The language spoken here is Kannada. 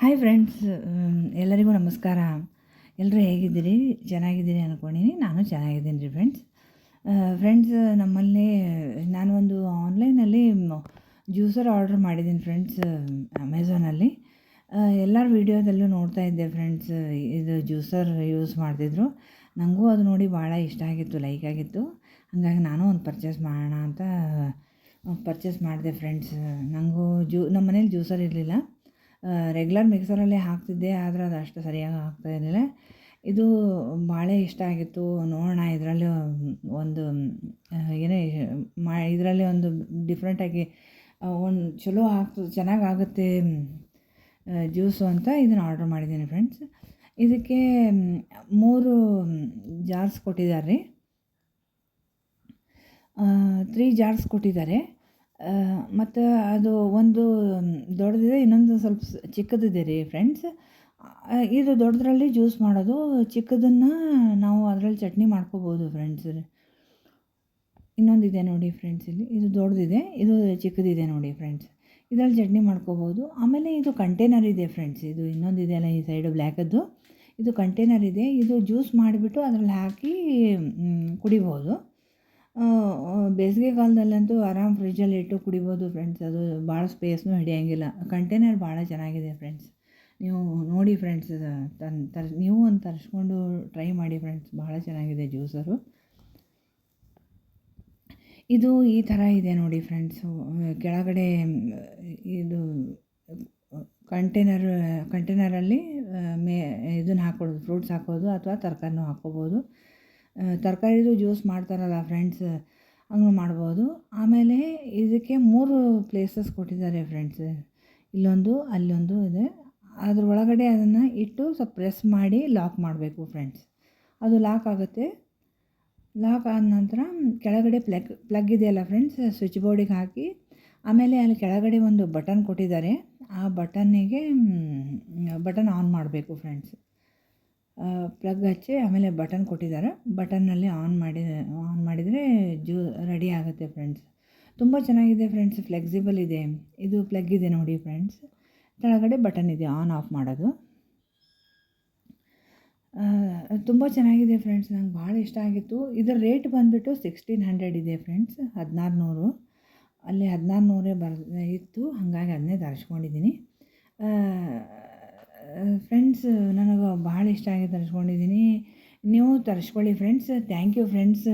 ಹಾಯ್ ಫ್ರೆಂಡ್ಸ್ ಎಲ್ಲರಿಗೂ ನಮಸ್ಕಾರ. ಎಲ್ಲರೂ ಹೇಗಿದ್ದೀರಿ? ಚೆನ್ನಾಗಿದ್ದೀರಿ ಅಂದ್ಕೊಂಡಿನಿ ನಾನು ಚೆನ್ನಾಗಿದ್ದೀನಿ ರೀ ಫ್ರೆಂಡ್ಸ್ ಫ್ರೆಂಡ್ಸ್ ನಮ್ಮಲ್ಲಿ ನಾನು ಒಂದು ಆನ್ಲೈನಲ್ಲಿ ಜ್ಯೂಸರ್ ಆರ್ಡ್ರ್ ಮಾಡಿದ್ದೀನಿ ಫ್ರೆಂಡ್ಸ್ ಅಮೆಝಾನಲ್ಲಿ ಎಲ್ಲರ ವೀಡಿಯೋದಲ್ಲೂ ನೋಡ್ತಾ ಇದ್ದೆ ಫ್ರೆಂಡ್ಸ್ ಇದು ಜ್ಯೂಸರ್ ಯೂಸ್ ಮಾಡ್ತಿದ್ರು. ನನಗೂ ಅದು ನೋಡಿ ಭಾಳ ಇಷ್ಟ ಆಗಿತ್ತು ಲೈಕ್ ಆಗಿತ್ತು. ಹಾಗಾಗಿ ನಾನು ಒಂದು ಪರ್ಚೇಸ್ ಮಾಡೋಣ ಅಂತ ಪರ್ಚೇಸ್ ಮಾಡಿದೆ ಫ್ರೆಂಡ್ಸ್ ನನಗೂ ಜ್ಯೂ ನಮ್ಮ ಮನೇಲಿ ಜ್ಯೂಸರ್ ಇರಲಿಲ್ಲ. ರೆಗ್ಯುಲರ್ ಮಿಕ್ಸರಲ್ಲೇ ಹಾಕ್ತಿದ್ದೆ, ಆದರೆ ಅದು ಅಷ್ಟು ಸರಿಯಾಗಿ ಆಗ್ತಾ ಇರಲಿಲ್ಲ. ಇದು ಭಾಳ ಇಷ್ಟ ಆಗಿತ್ತು. ನೋಡೋಣ, ಇದರಲ್ಲಿ ಒಂದು ಏನೇ, ಮಾ, ಇದರಲ್ಲಿ ಒಂದು ಡಿಫ್ರೆಂಟಾಗಿ ಒಂದು ಚಲೋ ಆಗ್ತದೆ, ಚೆನ್ನಾಗಿ ಆಗುತ್ತೆ ಜ್ಯೂಸು ಅಂತ ಇದನ್ನು ಆರ್ಡ್ರ್ ಮಾಡಿದ್ದೀನಿ ಫ್ರೆಂಡ್ಸ್ ಇದಕ್ಕೆ ಮೂರು ಜಾರ್ಸ್ ಕೊಟ್ಟಿದ್ದಾರೆ. ರೀ ತ್ರೀ ಜಾರ್ಸ್ ಕೊಟ್ಟಿದ್ದಾರೆ. ಮತ್ತು ಅದು ಒಂದು ದೊಡ್ಡದಿದೆ, ಇನ್ನೊಂದು ಸ್ವಲ್ಪ ಚಿಕ್ಕದಿದೆ ರೀ ಫ್ರೆಂಡ್ಸ್ ಇದು ದೊಡ್ಡದ್ರಲ್ಲಿ ಜ್ಯೂಸ್ ಮಾಡೋದು, ಚಿಕ್ಕದನ್ನು ನಾವು ಅದರಲ್ಲಿ ಚಟ್ನಿ ಮಾಡ್ಕೋಬೋದು ಫ್ರೆಂಡ್ಸ್ ಇನ್ನೊಂದಿದೆ ನೋಡಿ ಫ್ರೆಂಡ್ಸ್ ಇಲ್ಲಿ, ಇದು ದೊಡ್ಡದಿದೆ, ಇದು ಚಿಕ್ಕದಿದೆ ನೋಡಿ ಫ್ರೆಂಡ್ಸ್ ಇದರಲ್ಲಿ ಚಟ್ನಿ ಮಾಡ್ಕೋಬೋದು. ಆಮೇಲೆ ಇದು ಕಂಟೈನರ್ ಇದೆ ಫ್ರೆಂಡ್ಸ್ ಇದು ಇನ್ನೊಂದಿದೆ ಅಲ್ಲ ಈ ಸೈಡು ಬ್ಲ್ಯಾಕದ್ದು. ಇದು ಕಂಟೈನರ್ ಇದೆ, ಇದು ಜ್ಯೂಸ್ ಮಾಡಿಬಿಟ್ಟು ಅದರಲ್ಲಿ ಹಾಕಿ ಕುಡಿಬೋದು. ಬೇಸಿಗೆ ಕಾಲದಲ್ಲಂತೂ ಆರಾಮ್ ಫ್ರಿಜ್ಜಲ್ಲಿ ಇಟ್ಟು ಕುಡಿಬೋದು ಫ್ರೆಂಡ್ಸ್ ಅದು ಭಾಳ ಸ್ಪೇಸ್ನೂ ಹಿಡಿಯೋಂಗಿಲ್ಲ. ಕಂಟೈನರ್ ಭಾಳ ಚೆನ್ನಾಗಿದೆ ಫ್ರೆಂಡ್ಸ್ ನೀವು ನೋಡಿ ಫ್ರೆಂಡ್ಸ್ ತನ್, ತರ್, ನೀವು ಒಂದು ತರಿಸ್ಕೊಂಡು ಟ್ರೈ ಮಾಡಿ ಫ್ರೆಂಡ್ಸ್ ಭಾಳ ಚೆನ್ನಾಗಿದೆ ಜ್ಯೂಸರು ಇದು ಈ ಥರ ಇದೆ ನೋಡಿ ಫ್ರೆಂಡ್ಸು ಕೆಳಗಡೆ, ಇದು ಕಂಟೈನರ್ ಕಂಟೈನರಲ್ಲಿ ಮೇ, ಇದನ್ನು ಹಾಕ್ಕೊಳ್ಳೋದು ಫ್ರೂಟ್ಸ್ ಹಾಕೋದು ಅಥವಾ ತರಕಾರಿನೂ ಹಾಕ್ಕೋಬೋದು ತರಕಾರಿದು ಜ್ಯೂಸ್ ಮಾಡ್ತಾರಲ್ಲ ಫ್ರೆಂಡ್ಸ್ ಹಂಗೂ ಮಾಡ್ಬೋದು. ಆಮೇಲೆ ಇದಕ್ಕೆ ಮೂರು ಪ್ಲೇಸಸ್ ಕೊಟ್ಟಿದ್ದಾರೆ ಫ್ರೆಂಡ್ಸ್ ಇಲ್ಲೊಂದು, ಅಲ್ಲೊಂದು ಇದೆ. ಅದ್ರ ಒಳಗಡೆ ಅದನ್ನು ಇಟ್ಟು ಸ್ವಲ್ಪ ಪ್ರೆಸ್ ಮಾಡಿ ಲಾಕ್ ಮಾಡಬೇಕು ಫ್ರೆಂಡ್ಸ್ ಅದು ಲಾಕ್ ಆಗುತ್ತೆ. ಲಾಕ್ ಆದ ನಂತರ ಕೆಳಗಡೆ ಪ್ಲಗ್ ಪ್ಲಗ್ ಇದೆಯಲ್ಲ ಫ್ರೆಂಡ್ಸ್ ಸ್ವಿಚ್ ಬೋರ್ಡಿಗೆ ಹಾಕಿ, ಆಮೇಲೆ ಅಲ್ಲಿ ಕೆಳಗಡೆ ಒಂದು ಬಟನ್ ಕೊಟ್ಟಿದ್ದಾರೆ. ಆ ಬಟನ್ನಿಗೆ ಬಟನ್ ಆನ್ ಮಾಡಬೇಕು ಫ್ರೆಂಡ್ಸ್ ಪ್ಲಗ್ ಹಚ್ಚಿ ಆಮೇಲೆ ಬಟನ್ ಕೊಟ್ಟಿದ್ದಾರೆ. ಬಟನ್ನಲ್ಲಿ ಆನ್ ಮಾಡಿ ಆನ್ ಮಾಡಿದರೆ ಜ್ಯೂ ರೆಡಿ ಆಗುತ್ತೆ ಫ್ರೆಂಡ್ಸ್ ತುಂಬ ಚೆನ್ನಾಗಿದೆ ಫ್ರೆಂಡ್ಸ್ ಫ್ಲೆಕ್ಸಿಬಲ್ ಇದೆ. ಇದು ಪ್ಲಗ್ ಇದೆ ನೋಡಿ ಫ್ರೆಂಡ್ಸ್ ಕೆಳಗಡೆ ಬಟನ್ ಇದೆ ಆನ್ ಆಫ್ ಮಾಡೋದು. ತುಂಬ ಚೆನ್ನಾಗಿದೆ ಫ್ರೆಂಡ್ಸ್ ನಂಗೆ ಭಾಳ ಇಷ್ಟ ಆಗಿತ್ತು. ಇದರ ರೇಟ್ ಬಂದುಬಿಟ್ಟು ಸಿಕ್ಸ್ಟೀನ್ ಹಂಡ್ರೆಡ್ ಇದೆ ಫ್ರೆಂಡ್ಸ್ ಹದಿನಾರು ನೂರು ಅಲ್ಲಿ ಹದಿನಾರು ನೂರೇ ಬರ್, ಇತ್ತು, ಹಾಗಾಗಿ ಅದನ್ನೇ ತರಿಸ್ಕೊಂಡಿದ್ದೀನಿ. ಫ್ರೆಂಡ್ಸ್ ನನಗೆ ಭಾಳ ಇಷ್ಟ ಆಗಿ ತರಿಸ್ಕೊಂಡಿದ್ದೀನಿ. ನೀವು ತರಿಸ್ಕೊಳ್ಳಿ ಫ್ರೆಂಡ್ಸ್. Thank you friends